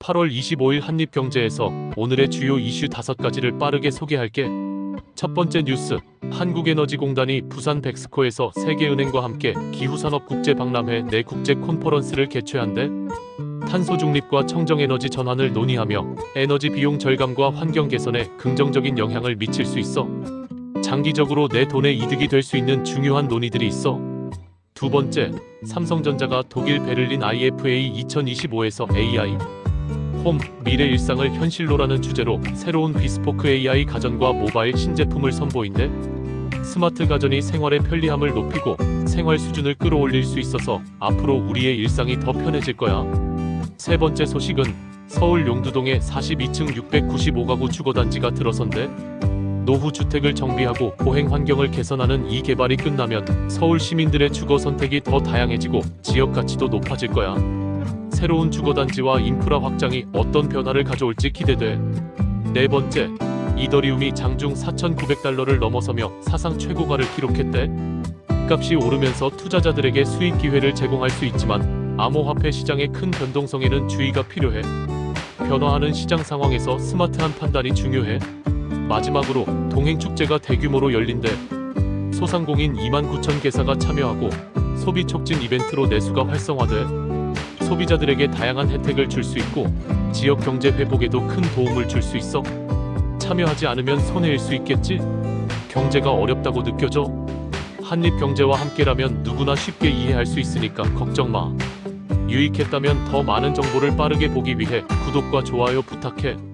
8월 25일 한입경제에서 오늘의 주요 이슈 5가지를 빠르게 소개할게. 첫 번째 뉴스. 한국에너지공단이 부산 백스코에서 세계은행과 함께 기후산업 국제 박람회 내 국제 콘퍼런스를 개최한대. 탄소 중립과 청정에너지 전환을 논의하며 에너지 비용 절감과 환경 개선에 긍정적인 영향을 미칠 수 있어. 장기적으로 내 돈의 이득이 될 수 있는 중요한 논의들이 있어. 두 번째, 삼성전자가 독일 베를린 IFA 2025에서 AI 홈 미래 일상을 현실로라는 주제로 새로운 비스포크 AI 가전과 모바일 신제품을 선보인대 스마트 가전이 생활의 편리함을 높이고 생활 수준을 끌어올릴 수 있어서 앞으로 우리의 일상이 더 편해질 거야. 세 번째 소식은 서울 용두동에 42층 695가구 주거단지가 들어선대 노후 주택을 정비하고 보행 환경을 개선하는 이 개발이 끝나면 서울 시민들의 주거 선택이 더 다양해지고 지역 가치도 높아질 거야. 새로운 주거단지와 인프라 확장이 어떤 변화를 가져올지 기대돼. 네 번째, 이더리움이 장중 4,900달러를 넘어서며 사상 최고가를 기록했대. 값이 오르면서 투자자들에게 수익 기회를 제공할 수 있지만 암호화폐 시장의 큰 변동성에는 주의가 필요해. 변화하는 시장 상황에서 스마트한 판단이 중요해. 마지막으로 동행 축제가 대규모로 열린대. 소상공인 2만 9천 개사가 참여하고 소비 촉진 이벤트로 내수가 활성화돼 소비자들에게 다양한 혜택을 줄 수 있고 지역 경제 회복에도 큰 도움을 줄 수 있어. 참여하지 않으면 손해일 수 있겠지? 경제가 어렵다고 느껴져? 한입 경제와 함께라면 누구나 쉽게 이해할 수 있으니까 걱정 마. 유익했다면 더 많은 정보를 빠르게 보기 위해 구독과 좋아요 부탁해.